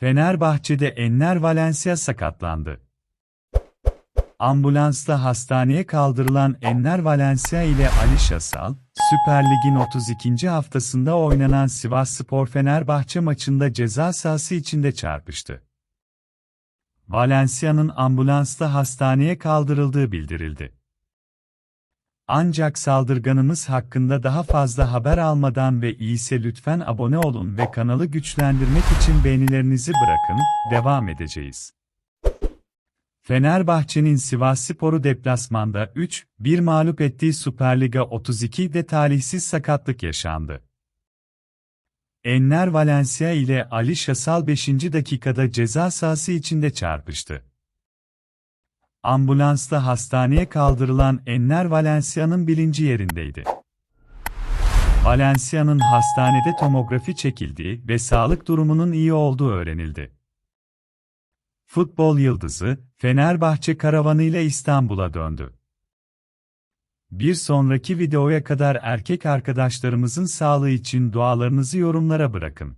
Fenerbahçe'de Enner Valencia sakatlandı. Ambulansla hastaneye kaldırılan Enner Valencia ile Ali Şasal, Süper Lig'in 32. haftasında oynanan Sivasspor Fenerbahçe maçında ceza sahası içinde çarpıştı. Valencia'nın ambulansla hastaneye kaldırıldığı bildirildi. Ancak saldırganımız hakkında daha fazla haber almadan ve iyiyse lütfen abone olun ve kanalı güçlendirmek için beğenilerinizi bırakın, devam edeceğiz. Fenerbahçe'nin Sivasspor'u deplasmanda 3-1 mağlup ettiği Süper Liga 32'de talihsiz sakatlık yaşandı. Enner Valencia ile Ali Şasal 5. dakikada ceza sahası içinde çarpıştı. Ambulansla hastaneye kaldırılan Enner Valencia'nın bilinci yerindeydi. Valencia'nın hastanede tomografi çekildiği ve sağlık durumunun iyi olduğu öğrenildi. Futbol yıldızı, Fenerbahçe karavanıyla İstanbul'a döndü. Bir sonraki videoya kadar erkek arkadaşlarımızın sağlığı için dualarınızı yorumlara bırakın.